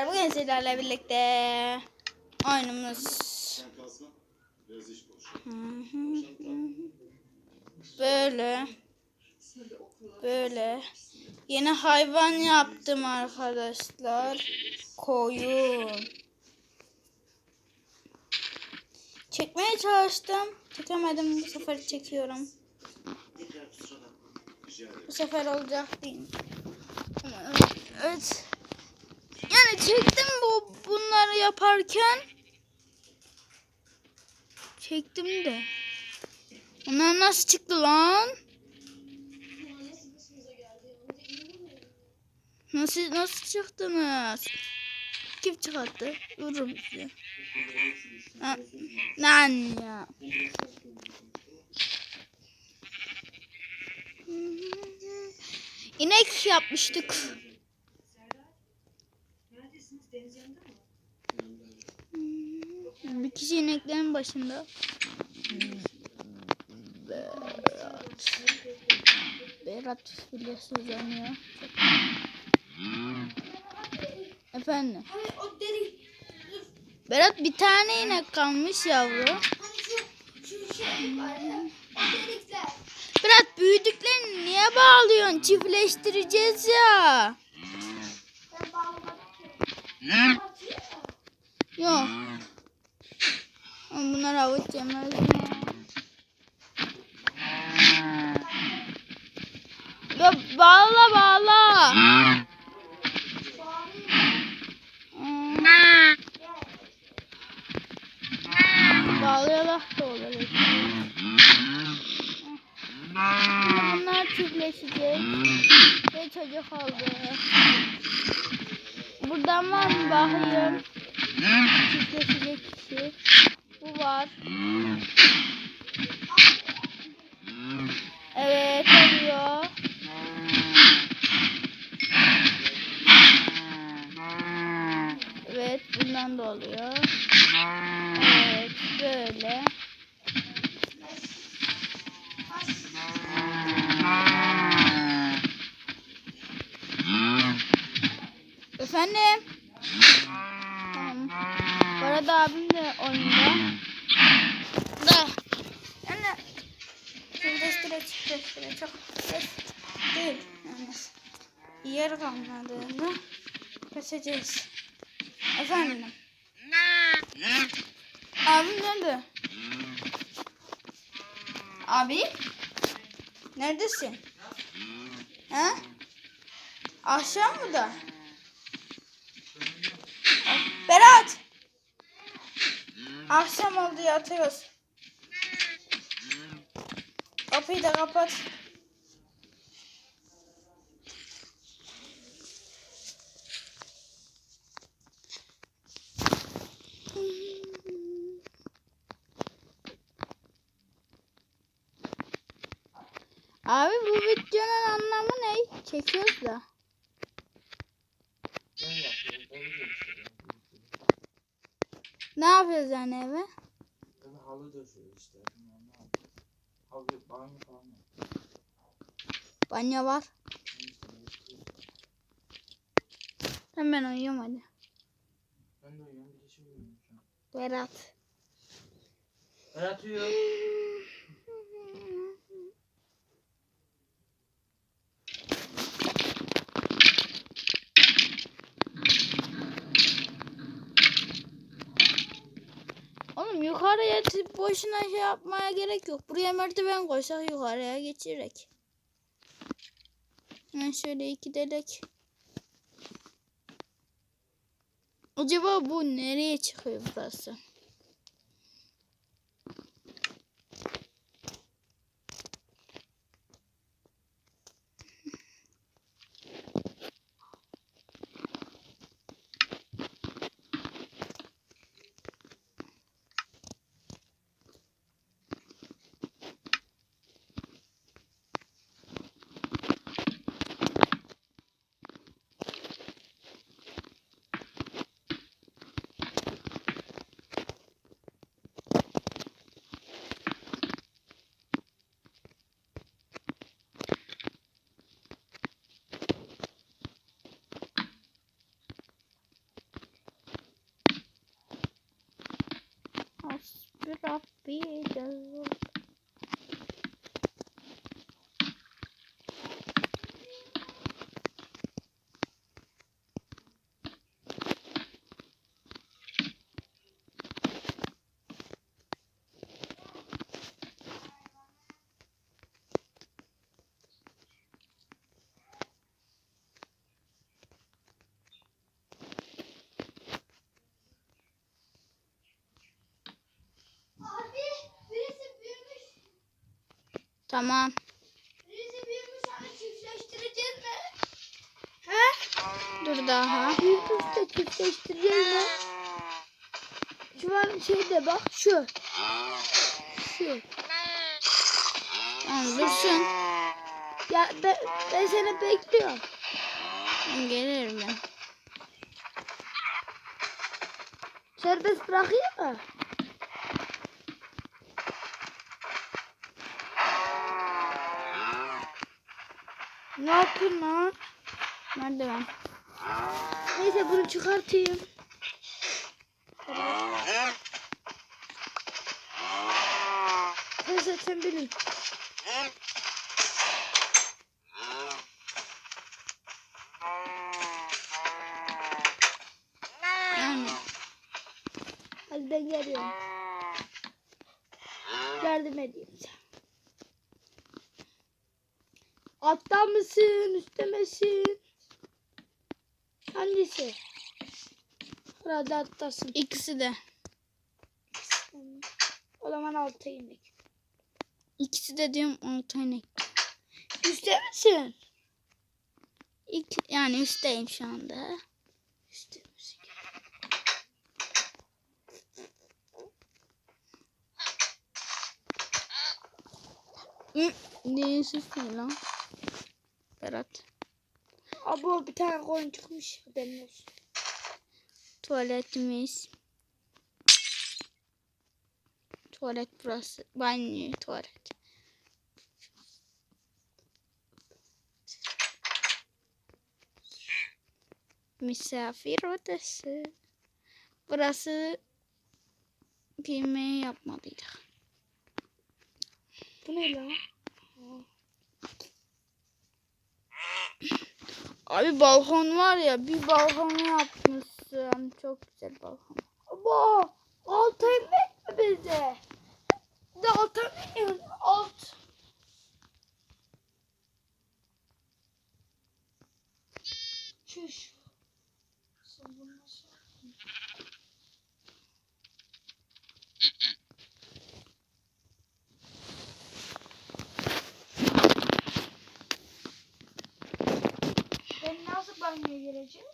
Bugün sizlerle birlikte oyunumuz. Böyle. Böyle. Yeni hayvan yaptım arkadaşlar. Koyun. Çekmeye çalıştım. Çekemedim. Bu sefer çekiyorum. Bu sefer olacak değil. Evet yani çektim bu bunları yaparken çektim de Bunlar nasıl çıktı lan? Nasıl nasıl çıktınız? Kim çıkarttı? Vururum size. Lan ya. İnek yapmıştık. Bir kişi ineklerin başında. Berat. Berat bile sızlanıyor. Efendim. O deri. Berat bir tane inek kalmış yavru. Hani şu, şu şey var ya. O delikler. Berat büyüdüklerini niye bağlıyorsun? Çiftleştireceğiz ya. Ben bağlamadım ki. Atıyor ya. Yok. Ama bunlar havuç yemez mi? Ya bağla bağla. Hmm. Bağlayarak da olur. Bunlar çiftleşecek. Ve çocuk oldu. Buradan var mı bakayım? Çiftleşecek kişi. Bu var. Evet oluyor. Evet bundan da oluyor. Evet böyle. Efendim? Tamam. Bu arada abim de oyunda. Da. Yani Sildestire çiftleştire çok ses değil. Yani yer kalmadığını kaçacağız. Efendim? Abim nerede? Abi? Neredesin? He? Aşağı mı da? Berat! Akşam oldu yatıyoruz. Kapıyı da kapat. Abi bu videonun anlamı ne? Çekiyoruz da. Yapıyoruz yani eve? Ben halı döşüyor işte. Halı, banyo falan yapıyor. Banyo var. Hemen uyuyorum hadi. Ben de uyuyorum. Bir kişi uyuyorum şu an. Berat. Berat uyuyor. Oğlum yukarıya boşuna şey yapmaya gerek yok. Buraya merdiven koysak yukarıya geçirek. Ben şöyle iki delek. Acaba bu nereye çıkıyor burası? off. Tamam. Birisi büyümüş hani çiftleştireceğiz mi? Dur daha. Büyümüşte çiftleştireceğiz mi? Şu an şeyde bak şu. Şu. Tamam dursun. Ya ben, ben seni bekliyorum. Gelirim ben. Serbest bırakayım mı? Ne yapayım lan? Merdiven. Neyse bunu çıkartayım. Sen zaten bilin. Yani Hadi ben geliyorum. Yardım edeyim sana. Altta mısın? Üstte misin? Hangisi? Herhalde alttasın. ikisi de. O zaman alta indik. İkisi de diyorum altı inek. Üstte misin? İlk, yani üstteyim şu anda. Üstte misin? Hı, Niye ses ne lan? Berat. Abo bir tane koyun çıkmış. Haberin olsun. Tuvaletimiz. Tuvalet burası. Banyo, tuvalet. Misafir odası. Burası giymeyi yapmalıydık. Bu ne lan? Abi balkon var ya bir balkon yapmışsın. Çok güzel balkon. Abo alta inmek mi bize? De mı iniyorsun? Alt. Çüş. Sen bunu nasıl yaptın? Ben nasıl banyoya gireceğim?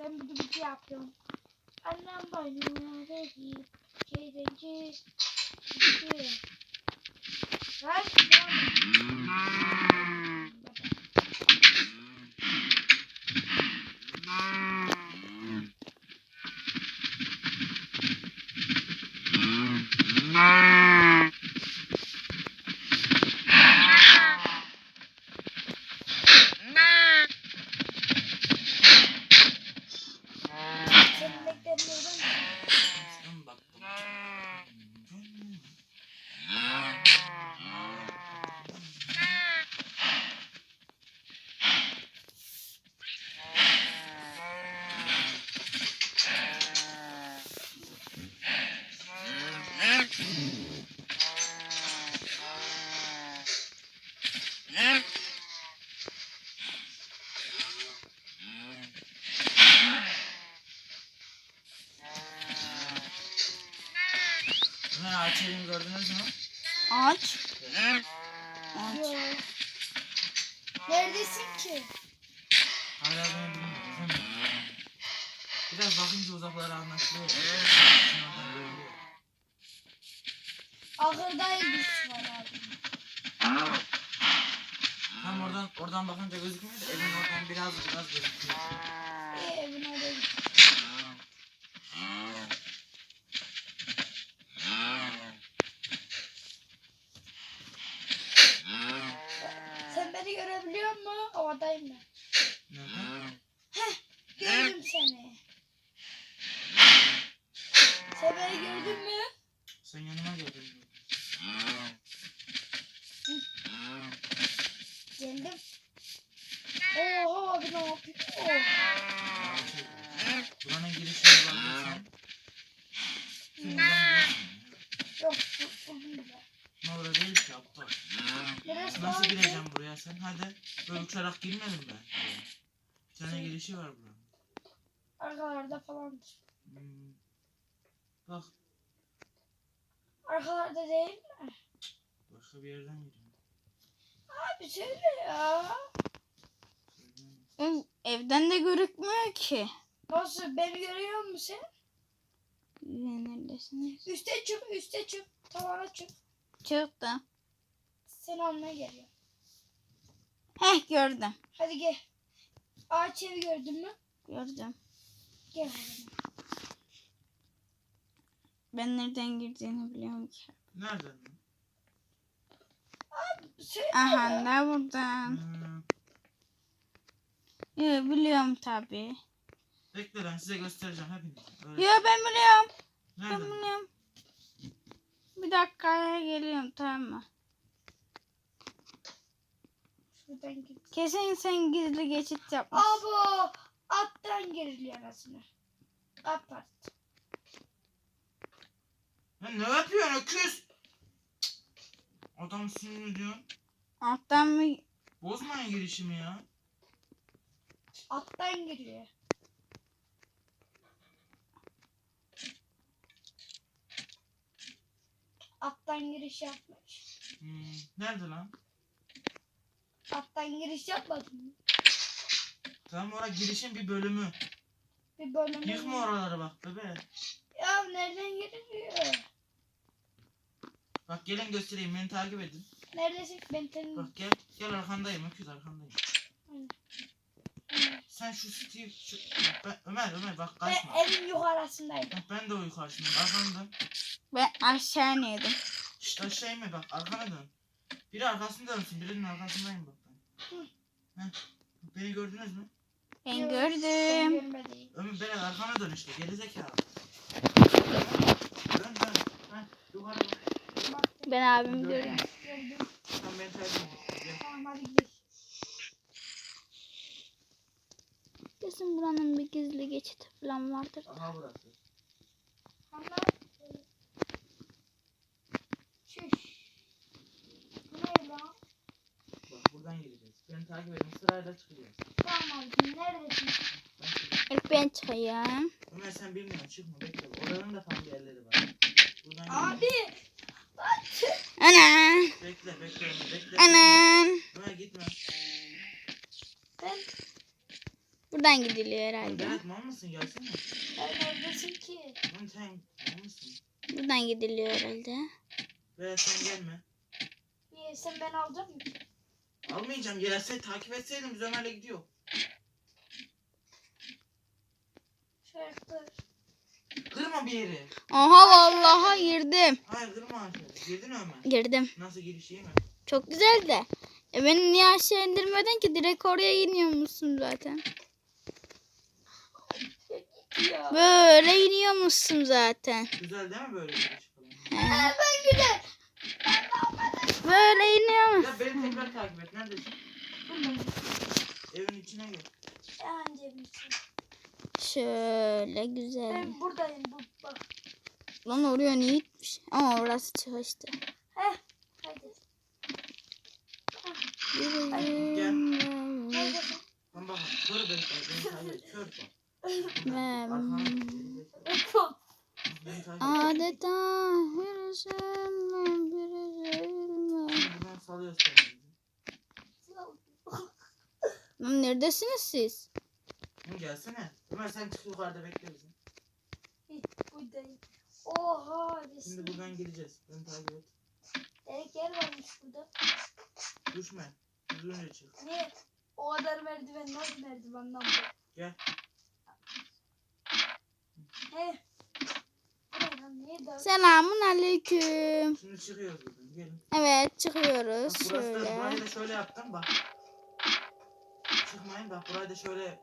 Ben bir bir şey yapıyorum. Annem banyoya gidip gidince gidiyor. Ver devam et. Senin beklemiyordum. Sen baktım. Ağaç evini gördünüz mü? Ağaç. Yok. Neredesin ki? Hala beni. Biraz bakınca uzaklara anlaşılıyor. Ahırdayız an abi. Tam oradan oradan bakınca gözükmüyor da evin oradan biraz biraz gözüküyor. İyi evin oraya git. Sen beni görebiliyor musun? Havadayım ben. Nerede? Heh Gördüm seni. Sen beni gördün mü? Sen yanıma geldin. Geldim. Oha abi ne yapıyor? Buranın girişine bakıyorsan. Sen buradan biliyorsun. Yok. bu- bu güzel. Ne orada değil ki aptal. Neresi Nasıl var? gireceğim buraya sen? Hadi. Böyle uçarak girmedim ben. Bir tane girişi var buranın. Arkalarda falandır. Hmm. Bak Arkalarda değil mi? başka bir yerden gidiyorum. Abi söyle ya. Oğlum, Evden de görükmüyor ki. Nasıl beni görüyor musun sen? Yine Neredesiniz? Üste çık üste çık. Tavana çık. Çıktı. Seni almaya geliyor. Heh gördüm. Hadi gel. Ağaç evi gördün mü? Gördüm. Gel hadi. Ben nereden girdiğini biliyorum ki. Nereden? lan? Söyle Aha ya. da buradan. Hmm. Yo, biliyorum tabi. Bekle ben size göstereceğim hepinize. Öyle. Yo ben biliyorum. Ben Nereden? biliyorum. Bir dakika geliyorum tamam mı? Şuradan git. Kesin sen gizli geçit yapmışsın. Abo. Alttan giriliyor arasına. Kapat. Lan ne yapıyorsun öküz? Adam sinirli diyorsun. Alttan mı? Bozmayın girişimi ya. Alttan giriyor. Alttan giriş yapmış. Hmm. Nerede lan? Alttan giriş yapmadın mı? Tamam orada girişin bir bölümü. Bir bölüm. Yıkma oraları bak bebe. Ya nereden giriliyor? Bak gelin göstereyim beni takip edin. Neredesin? Ben senin... Bak gel gel arkandayım öküz arkandayım. Hı. Sen şu Steve şu, ben, Ömer Ömer bak Ben kaçma. evin yukarısındayım. Bak ben de o yukarısındayım arkamda. Ben aşağı iniyordum. Şşt aşağı inme bak arkana dön. Biri arkasında dönsün birinin arkasındayım bak ben. Heh. Beni gördünüz mü? Ben Yok, gördüm. Ben görmedim. Ömer Berat arkana dön işte gerizekalı. Dön dön. Heh yukarı dön. Bak, Ben abimi görüyorum. gördüm. Sen beni takip et. Gel. Tamam hadi gidelim. Kesin buranın bir gizli geçit falan vardır. Aha burası. Bu ne lan? Bak buradan gireceğiz. Beni takip edin sırayla çıkacağız. Tamam abi neredesin? Ben çıkıyorum. İlk ben çıkayım. Ömer sen bilmiyorsun çıkma bekle. Oranın da tam yerleri var. Buradan Abi. gireceğiz. Ana. Bekle bekle bekle. Anam. Ömer gitme. Ben, Buradan gidiliyor herhalde. Berat mal mısın gelsene. ben neredesin ki? Lan sen mal mısın? Buradan gidiliyor herhalde. Berat sen gelme. Niye sen ben alacak mısın? Almayacağım gelse takip etseydin biz Ömer'le gidiyor. Şöyle dur. Kırma bir yeri. Oha vallahi girdim. Hayır kırma artık. Girdin Ömer. Girdim. Nasıl giriş iyi mi? Çok güzel de. E beni niye aşağı indirmedin ki? Direkt oraya iniyor musun zaten? Ya. Böyle iniyor musun zaten? Güzel değil mi böyle giriş falan? He. Ben güzel. Böyle iniyor musun? Ya beni tekrar takip et. Neredesin? Evin içine gel. Hangi evin için? Şöyle güzel. Ben buradayım. Bu, bak. Lan oraya niye gitmiş? Ama orası çıkıştı. Heh. Hadi. Neredesin? Lan bak kör beni. Beni takip et. Kör bak. Ben- gel. Adeta üzülme. Salıyoruz kendimizi. Lan neredesiniz siz? Hı, gelsene. Ömer sen çık yukarıda bekle bizi. Buradayım. Oha. Şimdi Resim. buradan gireceğiz. Beni takip et. Delik yer varmış burada. Düşme. Düzgünce çık. Ne? O kadar merdiven nasıl merdivenden bu? Gel. He. Bu ne lan? Niye da? Selamun aleyküm. Şimdi çıkıyoruz buradan. Gelin. Evet Bak çıkıyoruz burası da, burayı şöyle. da şöyle yaptım bak. Çıkmayın bak burayı da şöyle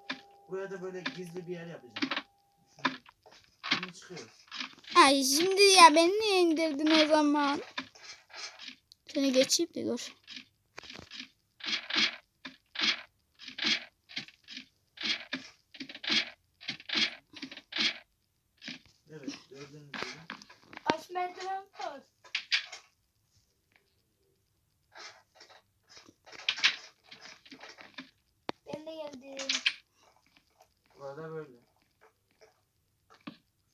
Buraya da böyle gizli bir yer yapacağım. Şunu. Şimdi çıkıyoruz. Ay şimdi ya beni niye indirdin o zaman? Seni geçeyim de gör. Evet gördüğünüz gibi. Aç merdiven koy. Ben de geldim. Burada böyle.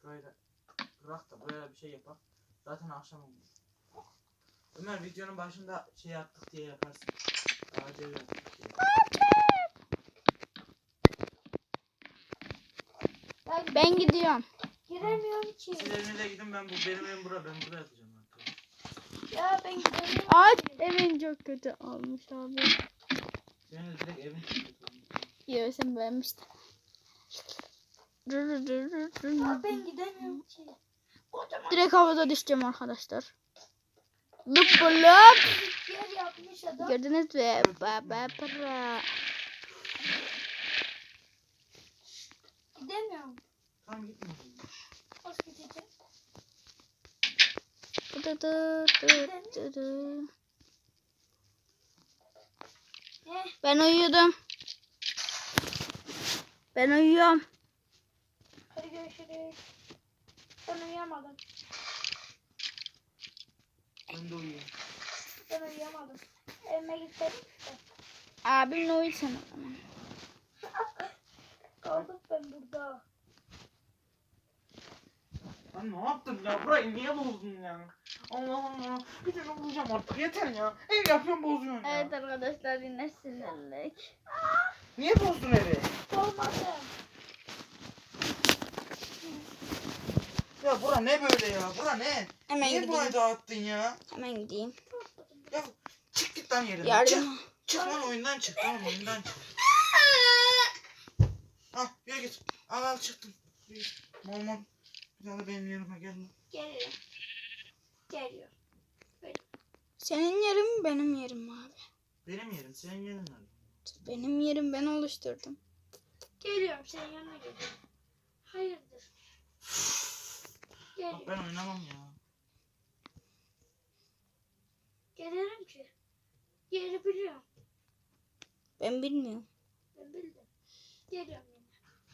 Böyle bırak da böyle bir şey yapak. Zaten akşam olmuş. Ömer videonun başında şey yaptık diye yaparsın. Ağaca yaptık diye. Ben, Ben gidiyorum. giremiyorum ki. Siz evinize gidin ben bu benim evim bura ben burada yatacağım artık. Ya ben giremiyorum. Ağaç evin çok kötü olmuş abi. Ben de direkt evin çıkıyorum. Yo sen beğenmiştin. Ya ben gidemiyorum ki. Kocaman Direkt havada düşeceğim arkadaşlar. Lup lup. Gördünüz mü? Baba para. Gidemiyorum. Tamam gitme. o zaman. Nasıl gideceğim? Dı dı dı dı dı. Ne? Ben uyuyordum. Ben uyuyorum. Hadi görüşürüz. Ben uyuyamadım. Ben de uyuyorum. Ben uyuyamadım. Evime gittim. Abimle uyusana o zaman. Kaldım ben burada. Ben ne yaptım ya? Burayı niye bozdun ya? Allah Allah. Bir de bulacağım artık yeter ya. Ev yapıyorum bozuyorsun ya. Evet arkadaşlar yine sinirlik. Niye bozdun evi? Olmadı. Ya bura ne böyle ya? Bura ne? Hemen Niye gideyim. burayı dağıttın ya? Hemen gideyim. Ya çık git lan yerinden. Yardım. Çık. Çık lan oyundan çık. Tamam oyundan çık. Al yürü git. Al al çıktım. Normal. Bir daha da benim yerime gel. lan. Geliyor. Geliyor. Senin yerin mi benim yerim mi abi? Benim yerim senin yerin nerede? Benim yerim ben oluşturdum. Geliyorum senin yanına geliyorum. Hayırdır? Bak Geliyorum. ben oynamam ya. Gelirim ki. Yeri biliyorum. Ben bilmiyorum. Ben bildim. Geliyorum yine.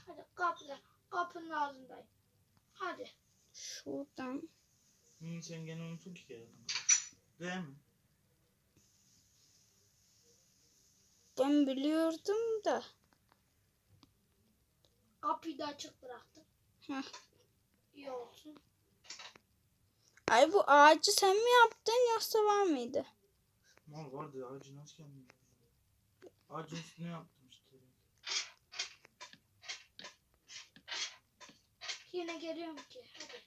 Hadi kapıda. Kapının ağzındayım. Hadi. Şuradan. Hı, sen gene unuttun ki gel. Değil mi? Ben biliyordum da. Kapıyı da açık bıraktım. Heh. İyi olsun. Ay bu ağacı sen mi yaptın yoksa var mıydı? Mal vardı ağacı nasıl kendin? Ağacın üstüne yaptım işte. Yine geliyorum ki. Hadi.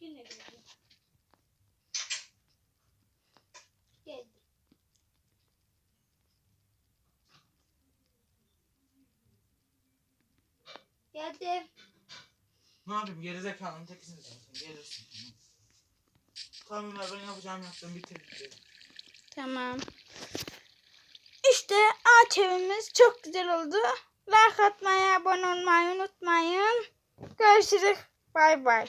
Yine geliyorum. Geldim. Geldim. Ne yapayım gerizekalının tekisin sen. sen gelirsin. Tamam ben yapacağım yaptım bitir bitir. Tamam. İşte ağaç evimiz çok güzel oldu. Like atmayı, abone olmayı unutmayın. Görüşürüz. Bay bay.